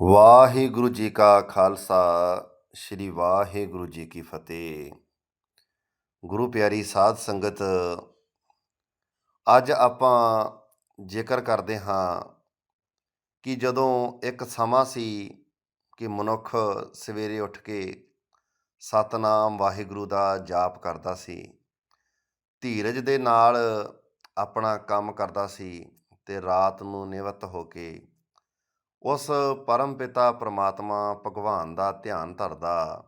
ਵਾਹਿਗੁਰੂ ਜੀ ਕਾ ਖਾਲਸਾ, ਸ੍ਰੀ ਵਾਹਿਗੁਰੂ ਜੀ ਕੀ ਫਤਿਹ। ਗੁਰੂ ਪਿਆਰੀ ਸਾਧ ਸੰਗਤ, ਅੱਜ ਆਪਾਂ ਜ਼ਿਕਰ ਕਰਦੇ ਹਾਂ ਕਿ ਜਦੋਂ ਇੱਕ ਸਮਾਂ ਸੀ ਕਿ ਮਨੁੱਖ ਸਵੇਰੇ ਉੱਠ ਕੇ ਸਤਨਾਮ ਵਾਹਿਗੁਰੂ ਦਾ ਜਾਪ ਕਰਦਾ ਸੀ, ਧੀਰਜ ਦੇ ਨਾਲ ਆਪਣਾ ਕੰਮ ਕਰਦਾ ਸੀ ਤੇ ਰਾਤ ਨੂੰ ਨਿਵਤ ਹੋ ਕੇ ਉਸ ਪਰਮ ਪਿਤਾ ਪ੍ਰਮਾਤਮਾ ਭਗਵਾਨ ਦਾ ਧਿਆਨ ਧਰਦਾ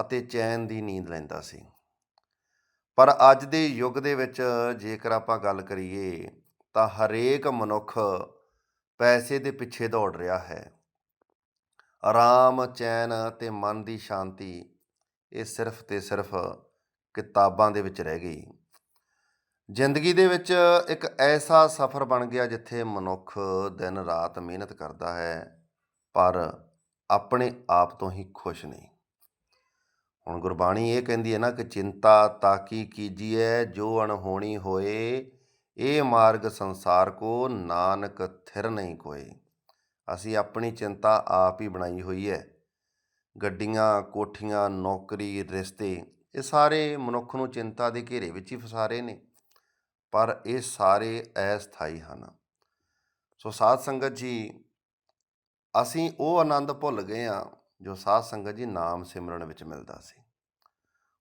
ਅਤੇ ਚੈਨ ਦੀ ਨੀਂਦ ਲੈਂਦਾ ਸੀ। ਪਰ ਅੱਜ ਦੇ ਯੁੱਗ ਦੇ ਵਿੱਚ ਜੇਕਰ ਆਪਾਂ ਗੱਲ ਕਰੀਏ ਤਾਂ ਹਰੇਕ ਮਨੁੱਖ ਪੈਸੇ ਦੇ ਪਿੱਛੇ ਦੌੜ ਰਿਹਾ ਹੈ। ਆਰਾਮ, ਚੈਨ ਤੇ ਮਨ ਦੀ ਸ਼ਾਂਤੀ ਇਹ ਸਿਰਫ ਤੇ ਸਿਰਫ ਕਿਤਾਬਾਂ ਦੇ ਵਿੱਚ ਰਹਿ ਗਈ। ਜ਼ਿੰਦਗੀ ਦੇ ਵਿੱਚ ਇੱਕ ਐਸਾ ਸਫ਼ਰ ਬਣ ਗਿਆ ਜਿੱਥੇ ਮਨੁੱਖ ਦਿਨ ਰਾਤ ਮਿਹਨਤ ਕਰਦਾ ਹੈ, ਪਰ ਆਪਣੇ ਆਪ ਤੋਂ ਹੀ ਖੁਸ਼ ਨਹੀਂ। ਹੁਣ ਗੁਰਬਾਣੀ ਇਹ ਕਹਿੰਦੀ ਹੈ ਨਾ ਕਿ ਚਿੰਤਾ ਤਾਕੀ ਕੀਜੀਐ, ਜੋ ਅਣਹੋਣੀ ਹੋਏ, ਇਹ ਮਾਰਗ ਸੰਸਾਰ ਕੋ ਨਾਨਕ ਥਿਰ ਨਹੀਂ ਕੋਏ। ਅਸੀਂ ਆਪਣੀ ਚਿੰਤਾ ਆਪ ਹੀ ਬਣਾਈ ਹੋਈ ਹੈ। ਗੱਡੀਆਂ, ਕੋਠੀਆਂ, ਨੌਕਰੀ, ਰਿਸ਼ਤੇ, ਇਹ ਸਾਰੇ ਮਨੁੱਖ ਨੂੰ ਚਿੰਤਾ ਦੇ ਘੇਰੇ ਵਿੱਚ ਹੀ ਫਸਾ ਰਹੇ ਨੇ। ਪਰ ਇਹ ਸਾਰੇ ਅਸਥਾਈ ਹਨ। ਸੋ ਸਾਧ ਸੰਗਤ ਜੀ, ਅਸੀਂ ਉਹ ਆਨੰਦ ਭੁੱਲ ਗਏ ਆ ਜੋ ਸਾਧ ਸੰਗਤ ਜੀ ਨਾਮ ਸਿਮਰਨ ਵਿੱਚ ਮਿਲਦਾ ਸੀ।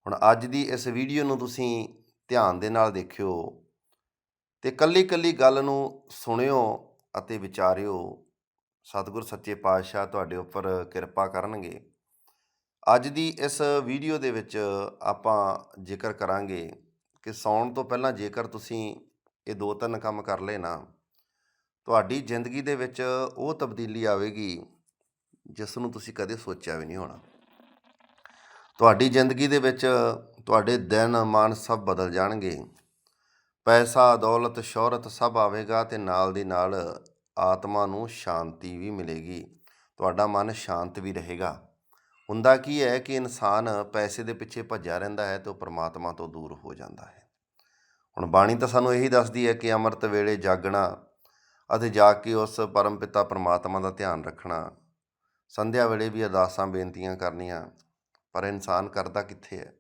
ਹੁਣ ਅੱਜ ਦੀ ਇਸ ਵੀਡੀਓ ਨੂੰ ਤੁਸੀਂ ਧਿਆਨ ਦੇ ਨਾਲ ਦੇਖਿਓ ਤੇ ਕੱਲੀ ਕੱਲੀ ਗੱਲ ਨੂੰ ਸੁਣਿਓ ਅਤੇ ਵਿਚਾਰਿਓ, ਸਤਿਗੁਰ ਸੱਚੇ ਪਾਤਸ਼ਾਹ ਤੁਹਾਡੇ ਉੱਪਰ ਕਿਰਪਾ ਕਰਨਗੇ। ਅੱਜ ਦੀ ਇਸ ਵੀਡੀਓ ਦੇ ਵਿੱਚ ਆਪਾਂ ਜ਼ਿਕਰ ਕਰਾਂਗੇ ਕਿ ਸੌਣ ਤੋਂ ਪਹਿਲਾਂ ਜੇਕਰ ਤੁਸੀਂ ਇਹ ਦੋ ਤਿੰਨ ਕੰਮ ਕਰ ਲਏ ਨਾ, ਤੁਹਾਡੀ ਜ਼ਿੰਦਗੀ ਦੇ ਵਿੱਚ ਉਹ ਤਬਦੀਲੀ ਆਵੇਗੀ, ਜਿਸ ਨੂੰ ਤੁਸੀਂ ਕਦੇ ਸੋਚਿਆ ਵੀ ਨਹੀਂ ਹੋਣਾ। ਤੁਹਾਡੀ ਜ਼ਿੰਦਗੀ ਦੇ ਵਿੱਚ ਤੁਹਾਡੇ ਦਿਨ, ਮਾਨ ਸਭ ਬਦਲ ਜਾਣਗੇ। ਪੈਸਾ, ਦੌਲਤ, ਸ਼ੋਹਰਤ ਸਭ ਆਵੇਗਾ ਤੇ ਨਾਲ ਦੀ ਨਾਲ ਆਤਮਾ ਨੂੰ ਸ਼ਾਂਤੀ ਵੀ ਮਿਲੇਗੀ। ਤੁਹਾਡਾ ਮਨ ਸ਼ਾਂਤ ਵੀ ਰਹੇਗਾ। ਹੁੰਦਾ ਕੀ ਹੈ ਕਿ ਇਨਸਾਨ ਪੈਸੇ ਦੇ ਪਿੱਛੇ ਭੱਜਿਆ ਰਹਿੰਦਾ ਹੈ ਤੇ ਉਹ ਪਰਮਾਤਮਾ ਤੋਂ ਦੂਰ ਹੋ ਜਾਂਦਾ ਹੈ। ਹੁਣ ਬਾਣੀ ਤਾਂ ਸਾਨੂੰ ਇਹੀ ਦੱਸਦੀ ਹੈ ਕਿ ਅੰਮ੍ਰਿਤ ਵੇਲੇ ਜਾਗਣਾ ਅਤੇ ਜਾਗ ਕੇ ਉਸ ਪਰਮ ਪਿਤਾ ਪ੍ਰਮਾਤਮਾ ਦਾ ਧਿਆਨ ਰੱਖਣਾ, ਸੰਧਿਆ ਵੇਲੇ ਵੀ ਅਰਦਾਸਾਂ, ਬੇਨਤੀਆਂ ਕਰਨੀਆਂ, ਪਰ ਇਨਸਾਨ ਕਰਦਾ ਕਿੱਥੇ ਹੈ?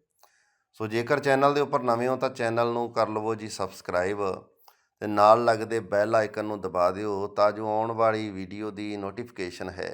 ਸੋ ਜੇਕਰ ਚੈਨਲ ਦੇ ਉੱਪਰ ਨਵੇਂ ਹੋ ਤਾਂ ਚੈਨਲ ਨੂੰ ਕਰ ਲਵੋ ਜੀ ਸਬਸਕ੍ਰਾਈਬ ਤੇ ਨਾਲ ਲੱਗਦੇ ਬੈਲ ਆਈਕਨ ਨੂੰ ਦਬਾ ਦਿਓ ਤਾਂ ਜੋ ਆਉਣ ਵਾਲੀ ਵੀਡੀਓ ਦੀ ਨੋਟੀਫਿਕੇਸ਼ਨ ਹੈ।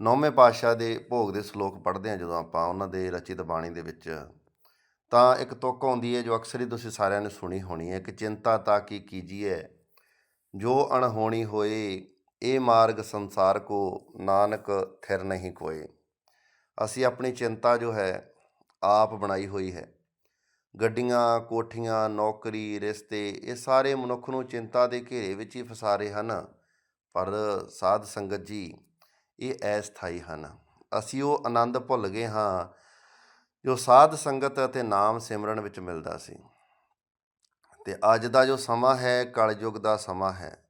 ਨੌਵੇਂ ਪਾਤਸ਼ਾਹ ਦੇ ਭੋਗ ਦੇ ਸ਼ਲੋਕ ਪੜ੍ਹਦੇ ਹਾਂ ਜਦੋਂ ਆਪਾਂ ਉਹਨਾਂ ਦੇ ਰਚਿਤ ਬਾਣੀ ਦੇ ਵਿੱਚ। ਤਾਂ ਇੱਕ ਤੁਕ ਆਉਂਦੀ ਹੈ ਜੋ ਅਕਸਰ ਹੀ ਤੁਸੀਂ ਸਾਰਿਆਂ ਨੇ ਸੁਣੀ ਹੋਣੀ ਹੈ ਕਿ ਚਿੰਤਾ ਤਾਂ ਕੀ ਕੀਜੀਏ ਜੋ ਅਣਹੋਣੀ ਹੋਏ, ਇਹ ਮਾਰਗ ਸੰਸਾਰ ਕੋ ਨਾਨਕ ਥਿਰ ਨਹੀਂ ਕੋਏ ਅਸੀਂ ਆਪਣੀ ਚਿੰਤਾ ਜੋ ਹੈ, ਆਪ ਬਣਾਈ ਹੋਈ ਹੈ। ਗੱਡੀਆਂ, ਕੋਠੀਆਂ, ਨੌਕਰੀ, ਰਿਸ਼ਤੇ, ਇਹ ਸਾਰੇ ਮਨੁੱਖ ਨੂੰ ਚਿੰਤਾ ਦੇ ਘੇਰੇ ਵਿੱਚ ਹੀ ਫਸਾ ਰਹੇ ਹਨ। ਪਰ ਸਾਧ ਸੰਗਤ ਜੀ ਇਹ ਅਸਥਾਈ ਹਨ। ਅਸੀਂ ਉਹ ਆਨੰਦ ਭੁੱਲ ਗਏ ਹਾਂ ਜੋ ਸਾਧ ਸੰਗਤ ਅਤੇ ਨਾਮ ਸਿਮਰਨ ਵਿੱਚ ਮਿਲਦਾ ਸੀ। ਤੇ ਅੱਜ ਦਾ ਜੋ ਸਮਾਂ ਹੈ, ਕਲਯੁਗ ਦਾ ਸਮਾਂ ਹੈ।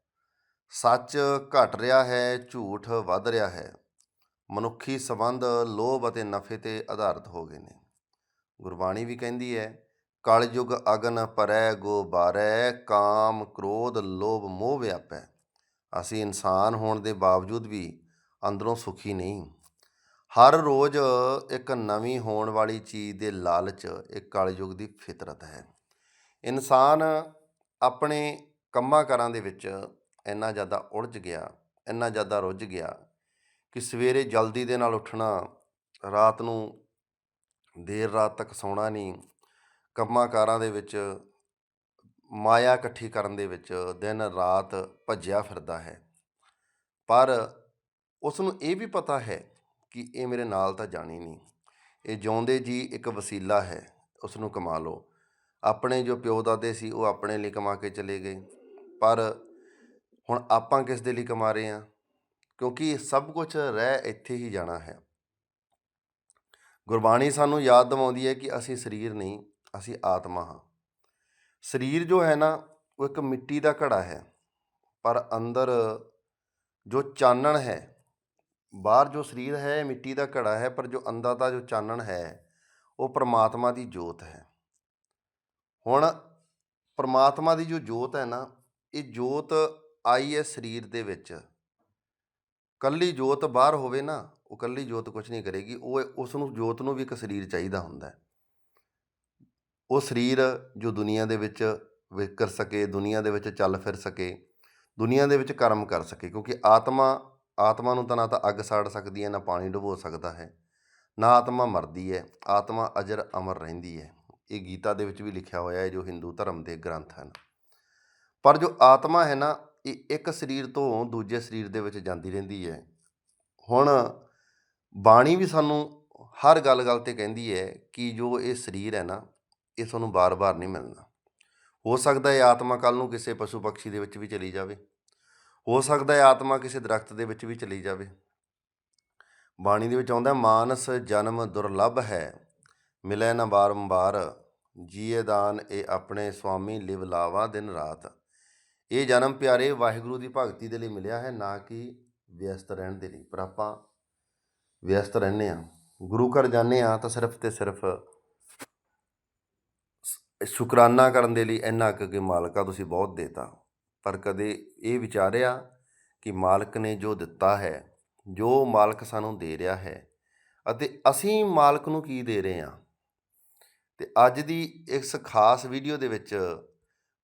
ਸੱਚ ਘਟ ਰਿਹਾ ਹੈ, ਝੂਠ ਵੱਧ ਰਿਹਾ ਹੈ। ਮਨੁੱਖੀ ਸਬੰਧ ਲੋਭ ਅਤੇ ਨਫੇ ਤੇ ਆਧਾਰਿਤ ਹੋ ਗਏ ਨੇ। ਗੁਰਬਾਣੀ ਵੀ ਕਹਿੰਦੀ ਹੈ, ਕਲਯੁਗ ਅਗਨ ਪਰੈ ਗੋ ਬਾਰੈ, ਕਾਮ, ਕ੍ਰੋਧ, ਲੋਭ, ਮੋਹ ਵਿਆਪੈ। ਅਸੀਂ ਇਨਸਾਨ ਹੋਣ ਦੇ ਬਾਵਜੂਦ ਵੀ ਅੰਦਰੋਂ ਸੁਖੀ ਨਹੀਂ। ਹਰ ਰੋਜ਼ ਇੱਕ ਨਵੀਂ ਹੋਣ ਵਾਲੀ ਚੀਜ਼ ਦੇ ਲਾਲਚ ਇੱਕ ਕਲਯੁਗ ਦੀ ਫਿਤਰਤ ਹੈ। ਇਨਸਾਨ ਆਪਣੇ ਕੰਮਾਂ ਕਾਰਾਂ ਦੇ ਵਿੱਚ ਇੰਨਾ ਜ਼ਿਆਦਾ ਉਲਝ ਗਿਆ, ਇੰਨਾ ਜ਼ਿਆਦਾ ਰੁੱਝ ਗਿਆ ਕਿ ਸਵੇਰੇ ਜਲਦੀ ਦੇ ਨਾਲ ਉੱਠਣਾ, ਰਾਤ ਨੂੰ ਦੇਰ ਰਾਤ ਤੱਕ ਸੌਣਾ ਨਹੀਂ, ਕੰਮਾਂ ਕਾਰਾਂ ਦੇ ਵਿੱਚ ਮਾਇਆ ਇਕੱਠੀ ਕਰਨ ਦੇ ਵਿੱਚ ਦਿਨ ਰਾਤ ਭੱਜਿਆ ਫਿਰਦਾ ਹੈ। ਪਰ ਉਸ ਨੂੰ ਇਹ ਵੀ ਪਤਾ ਹੈ ਕਿ ਇਹ ਮੇਰੇ ਨਾਲ ਤਾਂ ਜਾਣੀ ਨਹੀਂ। ਇਹ ਜਿਉਂਦੇ ਜੀ ਇੱਕ ਵਸੀਲਾ ਹੈ ਉਸ ਨੂੰ ਕਮਾ ਲਓ। ਆਪਣੇ ਜੋ ਪਿਓ ਦਾਦੇ ਸੀ, ਉਹ ਆਪਣੇ ਲਈ ਕਮਾ ਕੇ ਚਲੇ ਗਏ। ਪਰ ਹੁਣ ਆਪਾਂ ਕਿਸ ਦੇ ਲਈ ਕਮਾ ਰਹੇ ਹਾਂ? ਕਿਉਂਕਿ ਸਭ ਕੁਝ ਰਹਿ ਇੱਥੇ ਹੀ ਜਾਣਾ ਹੈ। ਗੁਰਬਾਣੀ ਸਾਨੂੰ ਯਾਦ ਦਿਵਾਉਂਦੀ ਹੈ ਕਿ ਅਸੀਂ ਸਰੀਰ ਨਹੀਂ, ਅਸੀਂ ਆਤਮਾ ਹਾਂ। ਸਰੀਰ ਜੋ ਹੈ ਨਾ, ਉਹ ਇੱਕ ਮਿੱਟੀ ਦਾ ਘੜਾ ਹੈ। ਪਰ ਅੰਦਰ ਜੋ ਚਾਨਣ ਹੈ ਬਾਹਰ ਜੋ ਸਰੀਰ ਹੈ ਇਹ ਮਿੱਟੀ ਦਾ ਘੜਾ ਹੈ, ਪਰ ਜੋ ਅੰਦਰ ਦਾ ਜੋ ਚਾਨਣ ਹੈ, ਉਹ ਪ੍ਰਮਾਤਮਾ ਦੀ ਜੋਤ ਹੈ। ਹੁਣ ਪ੍ਰਮਾਤਮਾ ਦੀ ਜੋ ਜੋਤ ਹੈ ਨਾ, ਇਹ ਜੋਤ ਆਈ ਹੈ ਸਰੀਰ ਦੇ ਵਿੱਚ। ਕੱਲੀ ਜੋਤ ਬਾਹਰ ਹੋਵੇ ਨਾ, ਉਹ ਕੱਲੀ ਜੋਤ ਕੁਝ ਨਹੀਂ ਕਰੇਗੀ, ਉਹ ਉਸ ਨੂੰ, ਜੋਤ ਨੂੰ ਵੀ ਇੱਕ ਸਰੀਰ ਚਾਹੀਦਾ ਹੁੰਦਾ ਹੈ। ਉਹ ਸਰੀਰ ਜੋ ਦੁਨੀਆ ਦੇ ਵਿੱਚ ਵਿਕਰ ਸਕੇ, ਦੁਨੀਆ ਦੇ ਵਿੱਚ ਚੱਲ ਫਿਰ ਸਕੇ, ਦੁਨੀਆ ਦੇ ਵਿੱਚ ਕਰਮ ਕਰ ਸਕੇ, ਕਿਉਂਕਿ ਆਤਮਾ ਆਤਮਾ ਨੂੰ ਤਾਂ ਨਾ ਤਾਂ ਅੱਗ ਸਾੜ ਸਕਦੀ ਹੈ, ਨਾ ਪਾਣੀ ਡੁਬੋ ਸਕਦਾ ਹੈ। ਨਾ ਆਤਮਾ ਮਰਦੀ ਹੈ, ਆਤਮਾ ਅਜਰ ਅਮਰ ਰਹਿੰਦੀ ਹੈ। ਇਹ ਗੀਤਾ ਦੇ ਵਿੱਚ ਵੀ ਲਿਖਿਆ ਹੋਇਆ ਹੈ, ਜੋ ਹਿੰਦੂ ਧਰਮ ਦੇ ਗ੍ਰੰਥ ਹਨ। ਪਰ ਜੋ ਆਤਮਾ ਹੈ ਨਾ, ਇਹ ਇੱਕ ਸਰੀਰ ਤੋਂ ਦੂਜੇ ਸਰੀਰ ਦੇ ਵਿੱਚ ਜਾਂਦੀ ਰਹਿੰਦੀ ਹੈ। ਹੁਣ ਬਾਣੀ ਵੀ ਸਾਨੂੰ ਹਰ ਗੱਲ-ਗੱਲ ਤੇ ਕਹਿੰਦੀ ਹੈ ਕਿ ਜੋ ਇਹ ਸਰੀਰ ਹੈ ਨਾ, ਇਹ ਤੁਹਾਨੂੰ ਬਾਰ-ਬਾਰ ਨਹੀਂ ਮਿਲਣਾ। ਹੋ ਸਕਦਾ ਹੈ ਆਤਮਾ ਕੱਲ ਨੂੰ ਕਿਸੇ ਪਸ਼ੂ ਪੰਛੀ ਦੇ ਵਿੱਚ ਵੀ ਚਲੀ ਜਾਵੇ। ਹੋ ਸਕਦਾ ਹੈ ਆਤਮਾ ਕਿਸੇ ਦਰਖਤ ਦੇ ਵਿੱਚ ਵੀ ਚਲੀ ਜਾਵੇ। ਬਾਣੀ ਦੇ ਵਿੱਚ ਆਉਂਦਾ ਮਾਨਸ ਜਨਮ ਦੁਰਲਭ ਹੈ, ਮਿਲੈ ਨਾ ਬਾਰੰਬਾਰ ਜੀਏ ਦਾਨ ਇਹ ਆਪਣੇ ਸੁਆਮੀ ਲਿਵ ਲਾਵਾ ਦਿਨ ਰਾਤ। ਇਹ ਜਨਮ ਪਿਆਰੇ ਵਾਹਿਗੁਰੂ ਦੀ ਭਗਤੀ ਦੇ ਲਈ ਮਿਲਿਆ ਹੈ, ਨਾ ਕਿ ਵਿਅਸਤ ਰਹਿਣ ਦੇ ਲਈ। ਪਰ ਆਪਾਂ ਵਿਅਸਤ ਰਹਿੰਦੇ ਆ ਗੁਰੂ ਘਰ ਜਾਂਦੇ ਆ ਤਾਂ ਸਿਰਫ ਤੇ ਸਿਰਫ ਸ਼ੁਕਰਾਨਾ ਕਰਨ ਦੇ ਲਈ ਇੰਨਾ ਕੁ ਕਿ ਮਾਲਕਾ ਤੁਸੀਂ ਬਹੁਤ ਦੇਤਾ। ਪਰ ਕਦੇ ਇਹ ਵਿਚਾਰਿਆ ਕਿ ਮਾਲਕ ਨੇ ਜੋ ਦਿੱਤਾ ਹੈ, ਜੋ ਮਾਲਕ ਸਾਨੂੰ ਦੇ ਰਿਹਾ ਹੈ ਅਤੇ ਅਸੀਂ ਮਾਲਕ ਨੂੰ ਕੀ ਦੇ ਰਹੇ ਹਾਂ? ਤੇ ਅੱਜ ਦੀ ਇਸ ਖਾਸ ਵੀਡੀਓ ਦੇ ਵਿੱਚ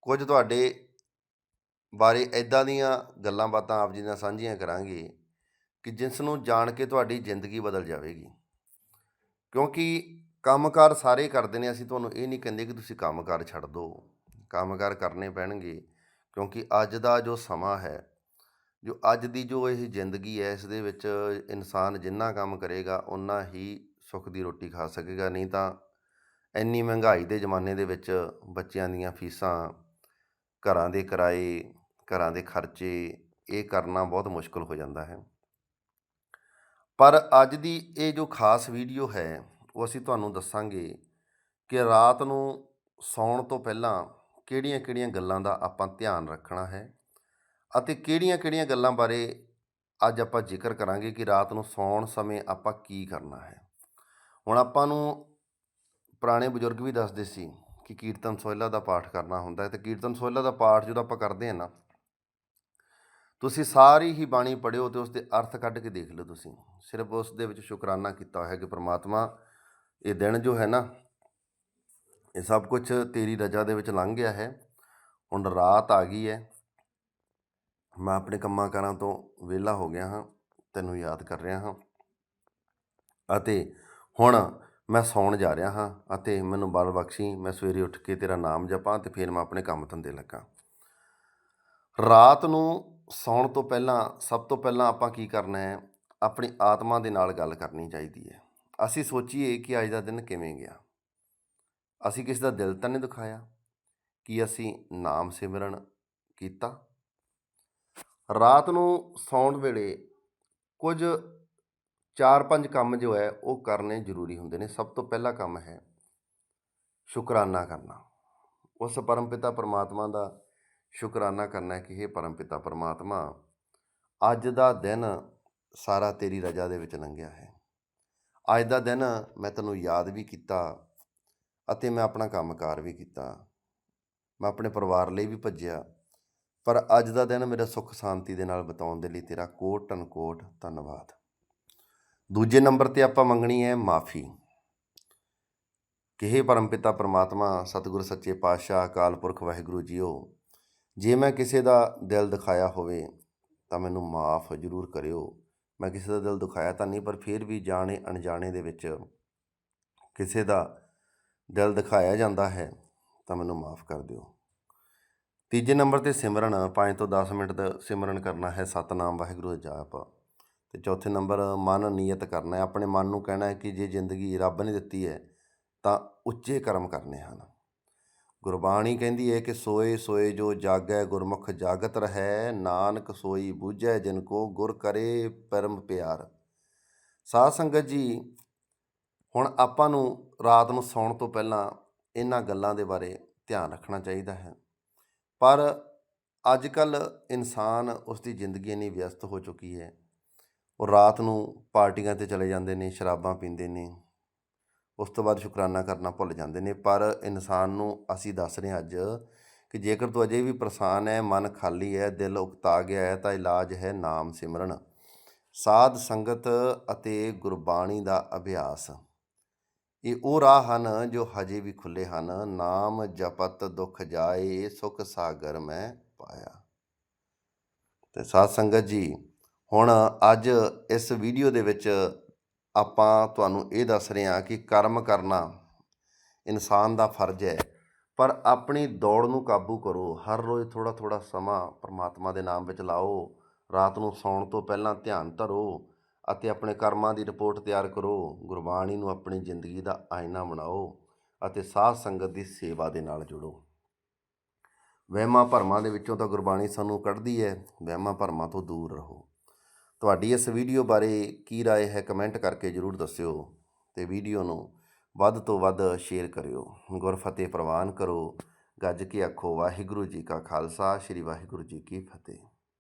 ਕੁਝ ਤੁਹਾਡੇ ਬਾਰੇ ਇਦਾਂ ਦੀਆਂ ਗੱਲਾਂ ਬਾਤਾਂ ਆਪ ਜੀ ਨਾਲ ਸਾਂਝੀਆਂ ਕਰਾਂਗੇ ਕਿ ਜਿਸ ਨੂੰ ਜਾਣ ਕੇ ਤੁਹਾਡੀ ਜ਼ਿੰਦਗੀ ਬਦਲ ਜਾਵੇਗੀ। ਕਿਉਂਕਿ ਕੰਮਕਾਰ ਸਾਰੇ ਕਰਦੇ ਨੇ, ਅਸੀਂ ਤੁਹਾਨੂੰ ਇਹ ਨਹੀਂ ਕਹਿੰਦੇ ਕਿ ਤੁਸੀਂ ਕੰਮਕਾਰ ਛੱਡ ਦਿਓ ਕੰਮਕਾਰ ਕਰਨੇ ਪੈਣਗੇ। ਕਿਉਂਕਿ ਅੱਜ ਦਾ ਜੋ ਸਮਾਂ ਹੈ, ਜੋ ਅੱਜ ਦੀ ਜੋ ਇਹ ਜ਼ਿੰਦਗੀ ਹੈ, ਇਸ ਦੇ ਵਿੱਚ ਇਨਸਾਨ ਜਿੰਨਾ ਕੰਮ ਕਰੇਗਾ ਉਨਾ ਹੀ ਸੁੱਖ ਦੀ ਰੋਟੀ ਖਾ ਸਕੇਗਾ। ਨਹੀਂ ਤਾਂ ਇੰਨੀ ਮਹਿੰਗਾਈ ਦੇ ਜ਼ਮਾਨੇ ਦੇ ਵਿੱਚ ਬੱਚਿਆਂ ਦੀਆਂ ਫੀਸਾਂ, ਘਰਾਂ ਦੇ ਕਿਰਾਏ, ਘਰਾਂ ਦੇ ਖਰਚੇ, ਇਹ ਕਰਨਾ ਬਹੁਤ ਮੁਸ਼ਕਲ ਹੋ ਜਾਂਦਾ ਹੈ। ਪਰ ਅੱਜ ਦੀ ਇਹ ਜੋ ਖਾਸ ਵੀਡੀਓ ਹੈ, ਉਹ ਅਸੀਂ ਤੁਹਾਨੂੰ ਦੱਸਾਂਗੇ ਕਿ ਰਾਤ ਨੂੰ ਸੌਣ ਤੋਂ ਪਹਿਲਾਂ ਕਿਹੜੀਆਂ-ਕਿਹੜੀਆਂ ਗੱਲਾਂ ਦਾ ਆਪਾਂ ਧਿਆਨ ਰੱਖਣਾ ਹੈ ਅਤੇ ਕਿਹੜੀਆਂ-ਕਿਹੜੀਆਂ ਗੱਲਾਂ ਬਾਰੇ ਅੱਜ ਆਪਾਂ ਜ਼ਿਕਰ ਕਰਾਂਗੇ ਕਿ ਰਾਤ ਨੂੰ ਸੌਣ ਸਮੇਂ ਆਪਾਂ ਕੀ ਕਰਨਾ ਹੈ। ਹੁਣ ਆਪਾਂ ਨੂੰ ਪੁਰਾਣੇ ਬਜ਼ੁਰਗ ਵੀ ਦੱਸਦੇ ਸੀ ਕਿ ਕੀਰਤਨ ਸੋਹਿਲਾ ਦਾ ਪਾਠ ਕਰਨਾ ਹੁੰਦਾ ਹੈ ਤੇ ਕੀਰਤਨ ਸੋਹਿਲਾ ਦਾ ਪਾਠ ਜਦੋਂ ਆਪਾਂ ਕਰਦੇ ਹਾਂ ਨਾ, ਤੁਸੀਂ ਸਾਰੀ ਹੀ ਬਾਣੀ ਪੜ੍ਹਿਓ ਤੇ ਉਸ ਦੇ ਅਰਥ ਕੱਢ ਕੇ ਦੇਖ ਲਓ ਤੁਸੀਂ। ਸਿਰਫ ਉਸ ਦੇ ਵਿੱਚ ਸ਼ੁਕਰਾਨਾ ਕੀਤਾ ਹੋਇਆ ਕਿ ਪ੍ਰਮਾਤਮਾ ਇਹ ਦਿਨ ਜੋ ਹੈ ਨਾ ਇਹ ਸਭ ਕੁਝ ਤੇਰੀ ਰਜ਼ਾ ਦੇ ਵਿੱਚ ਲੰਘ ਗਿਆ ਹੈ। ਹੁਣ ਰਾਤ ਆ ਗਈ ਹੈ। ਮੈਂ ਆਪਣੇ ਕੰਮਾਂ ਕਾਰਾਂ ਤੋਂ ਵਿਹਲਾ ਹੋ ਗਿਆ ਹਾਂ। ਤੈਨੂੰ ਯਾਦ ਕਰ ਰਿਹਾ ਹਾਂ। ਅਤੇ ਹੁਣ ਮੈਂ ਸੌਣ ਜਾ ਰਿਹਾ ਹਾਂ ਅਤੇ ਮੈਨੂੰ ਬਲ ਬਖਸ਼ੀ ਮੈਂ ਸਵੇਰੇ ਉੱਠ ਕੇ ਤੇਰਾ ਨਾਮ ਜਪਾਂ ਤੇ ਫਿਰ ਮੈਂ ਆਪਣੇ ਕੰਮ ਧੰਦੇ ਲੱਗਾ। ਰਾਤ ਨੂੰ ਸੌਣ ਤੋਂ ਪਹਿਲਾਂ, ਸਭ ਤੋਂ ਪਹਿਲਾਂ ਆਪਾਂ ਕੀ ਕਰਨਾ ਹੈ? ਆਪਣੀ ਆਤਮਾ ਦੇ ਨਾਲ ਗੱਲ ਕਰਨੀ ਚਾਹੀਦੀ ਹੈ। ਅਸੀਂ ਸੋਚੀਏ ਕਿ ਅੱਜ ਦਾ ਦਿਨ ਕਿਵੇਂ ਗਿਆ। ਅਸੀਂ ਕਿਸੇ ਦਾ ਦਿਲ ਤਾਂ ਨਹੀਂ ਦੁਖਾਇਆ ਕਿ ਅਸੀਂ ਨਾਮ ਸਿਮਰਨ ਕੀਤਾ? ਰਾਤ ਨੂੰ ਸੌਣ ਵੇਲੇ ਕੁਝ ਚਾਰ ਪੰਜ ਕੰਮ ਜੋ ਹੈ ਉਹ ਕਰਨੇ ਜ਼ਰੂਰੀ ਹੁੰਦੇ ਨੇ। ਸਭ ਤੋਂ ਪਹਿਲਾ ਕੰਮ ਹੈ ਸ਼ੁਕਰਾਨਾ ਕਰਨਾ। ਉਸ ਪਰਮਪਿਤਾ ਪਰਮਾਤਮਾ ਦਾ ਸ਼ੁਕਰਾਨਾ ਕਰਨਾ ਹੈ ਕਿ ਇਹ ਪਰਮਪਿਤਾ ਪਰਮਾਤਮਾ, ਅੱਜ ਦਾ ਦਿਨ ਸਾਰਾ ਤੇਰੀ ਰਜ਼ਾ ਦੇ ਵਿੱਚ ਲੰਘਿਆ ਹੈ। ਅੱਜ ਦਾ ਦਿਨ ਮੈਂ ਤੈਨੂੰ ਯਾਦ ਵੀ ਕੀਤਾ। ਅਤੇ ਮੈਂ ਆਪਣਾ ਕੰਮਕਾਰ ਵੀ ਕੀਤਾ। ਮੈਂ ਆਪਣੇ ਪਰਿਵਾਰ ਲਈ ਵੀ ਭੱਜਿਆ। ਪਰ ਅੱਜ ਦਾ ਦਿਨ ਮੇਰਾ ਸੁੱਖ ਸ਼ਾਂਤੀ ਦੇ ਨਾਲ ਬਿਤਾਉਣ ਦੇ ਲਈ ਤੇਰਾ ਕੋਟ ਅਨਕੋਟ ਧੰਨਵਾਦ। ਦੂਜੇ ਨੰਬਰ ਤੇ ਆਪਾਂ ਮੰਗਣੀ ਹੈ ਮਾਫੀ। ਕਿ ਪਰਮਪਿਤਾ ਪਰਮਾਤਮਾ, ਸਤਿਗੁਰ, ਸੱਚੇ ਪਾਤਸ਼ਾਹ, ਅਕਾਲ ਪੁਰਖ, ਵਾਹਿਗੁਰੂ ਜੀਓ, ਜੇ ਮੈਂ ਕਿਸੇ ਦਾ ਦਿਲ ਦਿਖਾਇਆ ਹੋਵੇ ਤਾਂ ਮੈਨੂੰ ਮਾਫ ਜ਼ਰੂਰ ਕਰਿਓ। ਮੈਂ ਕਿਸੇ ਦਾ ਦਿਲ ਦਿਖਾਇਆ ਤਾਂ ਨਹੀਂ, ਪਰ ਫਿਰ ਵੀ ਜਾਣੇ ਅਣਜਾਣੇ ਦੇ ਵਿੱਚ ਕਿਸੇ ਦਾ ਦਿਲ ਦਿਖਾਇਆ ਜਾਂਦਾ ਹੈ, ਤਾਂ ਮੈਨੂੰ ਮਾਫ ਕਰ ਦਿਓ। ਤੀਜੇ ਨੰਬਰ ਤੇ ਸਿਮਰਨ 5 ਤੋਂ 10 ਮਿੰਟ ਦਾ ਸਿਮਰਨ ਕਰਨਾ ਹੈ। ਸਤਨਾਮ, ਵਾਹਿਗੁਰੂ ਦਾ ਜਾਪ। ਤੇ ਚੌਥੇ ਨੰਬਰ, ਮਨ ਨੀਅਤ ਕਰਨਾ ਹੈ। ਆਪਣੇ ਮਨ ਨੂੰ ਕਹਿਣਾ ਹੈ ਕਿ ਜੇ ਜ਼ਿੰਦਗੀ ਰੱਬ ਨੇ ਦਿੱਤੀ ਹੈ, ਤਾਂ ਉੱਚੇ ਕਰਮ ਕਰਨੇ ਹਨ। ਗੁਰਬਾਣੀ ਕਹਿੰਦੀ ਹੈ ਕਿ ਸੋਏ ਸੋਏ ਜੋ ਜਾਗੈ ਗੁਰਮੁਖ ਜਾਗਤ ਰਹੈ, ਨਾਨਕ ਸੋਈ ਬੂਝੈ ਜਿਨ ਕੋ ਗੁਰ ਕਰੇ ਪਰਮ ਪਿਆਰ। ਸਾਧ ਸੰਗਤ ਜੀ ਹੁਣ ਆਪਾਂ ਨੂੰ ਰਾਤ ਨੂੰ ਸੌਣ ਤੋਂ ਪਹਿਲਾਂ ਇਹਨਾਂ ਗੱਲਾਂ ਦੇ ਬਾਰੇ ਧਿਆਨ ਰੱਖਣਾ ਚਾਹੀਦਾ ਹੈ। ਪਰ ਅੱਜ ਕੱਲ ਇਨਸਾਨ ਉਸ ਦੀ ਜ਼ਿੰਦਗੀ ਇੰਨੀ ਵਿਅਸਤ ਹੋ ਚੁੱਕੀ ਹੈ। ਉਹ ਰਾਤ ਨੂੰ ਪਾਰਟੀਆਂ ਤੇ ਚਲੇ ਜਾਂਦੇ ਨੇ, ਸ਼ਰਾਬਾਂ ਪੀਂਦੇ ਨੇ। ਉਸ ਤੋਂ ਬਾਅਦ ਸ਼ੁਕਰਾਨਾ ਕਰਨਾ ਭੁੱਲ ਜਾਂਦੇ ਨੇ। ਪਰ ਇਨਸਾਨ ਨੂੰ ਅਸੀਂ ਦੱਸ ਰਹੇ ਅੱਜ ਕਿ ਜੇਕਰ ਤੂੰ ਅਜੇ ਵੀ ਪਰੇਸ਼ਾਨ ਹੈ, ਮਨ ਖਾਲੀ ਹੈ, ਦਿਲ ਉਕਤਾ ਗਿਆ ਹੈ, ਤਾਂ ਇਲਾਜ ਹੈ ਨਾਮ ਸਿਮਰਨ। ਸਾਧ ਸੰਗਤ ਅਤੇ ਗੁਰਬਾਣੀ ਦਾ ਅਭਿਆਸ। ਇਹ ਉਹ ਰਾਹ ਹਨ ਜੋ ਹਜੇ ਵੀ ਖੁੱਲੇ ਹਨ। ਨਾਮ ਜਪਤ ਦੁਖ ਜਾਏ, ਸੁਖ ਸਾਗਰ ਮੈਂ ਪਾਇਆ। ਤੇ ਸਾਧ ਸੰਗਤ ਜੀ, ਹੁਣ ਅੱਜ ਇਸ ਵੀਡੀਓ ਦੇ ਵਿੱਚ ਆਪਾਂ ਤੁਹਾਨੂੰ ਇਹ ਦੱਸ ਰਹੇ ਹਾਂ ਕਿ ਕਰਮ ਕਰਨਾ ਇਨਸਾਨ ਦਾ ਫਰਜ਼ ਹੈ, ਪਰ ਆਪਣੀ ਦੌੜ ਨੂੰ ਕਾਬੂ ਕਰੋ। ਹਰ ਰੋਜ਼ ਥੋੜਾ ਥੋੜਾ ਸਮਾਂ ਪਰਮਾਤਮਾ ਦੇ ਨਾਮ ਵਿੱਚ ਲਾਓ। ਰਾਤ ਨੂੰ ਸੌਣ ਤੋਂ ਪਹਿਲਾਂ ਧਿਆਨ ਧਰੋ। ਅਤੇ ਆਪਣੇ ਕਰਮਾਂ ਦੀ ਰਿਪੋਰਟ ਤਿਆਰ ਕਰੋ ਗੁਰਬਾਣੀ ਨੂੰ ਆਪਣੀ ਜ਼ਿੰਦਗੀ ਦਾ ਆਇਨਾ ਬਣਾਓ ਅਤੇ ਸਾਧ ਸੰਗਤ ਦੀ ਸੇਵਾ ਦੇ ਨਾਲ ਜੁੜੋ ਵਹਿਮਾਂ ਭਰਮਾਂ ਦੇ ਵਿੱਚੋਂ ਤਾਂ ਗੁਰਬਾਣੀ ਸਾਨੂੰ ਕੱਢਦੀ ਹੈ ਵਹਿਮਾਂ ਭਰਮਾਂ ਤੋਂ ਦੂਰ ਰਹੋ ਤੁਹਾਡੀ ਇਸ ਵੀਡੀਓ ਬਾਰੇ ਕੀ رائے ਹੈ ਕਮੈਂਟ ਕਰਕੇ ਜਰੂਰ ਦੱਸਿਓ ਤੇ ਵੀਡੀਓ ਨੂੰ ਵੱਧ ਤੋਂ ਵੱਧ ਸ਼ੇਅਰ ਕਰਿਓ ਗੁਰਫਤਿਹ ਪ੍ਰਵਾਨ ਕਰੋ ਗੱਜ ਕੇ ਆਖੋ ਵਾਹਿਗੁਰੂ ਜੀ ਕਾ ਖਾਲਸਾ ਸ੍ਰੀ ਵਾਹਿਗੁਰੂ ਜੀ ਕੀ ਫਤਿਹ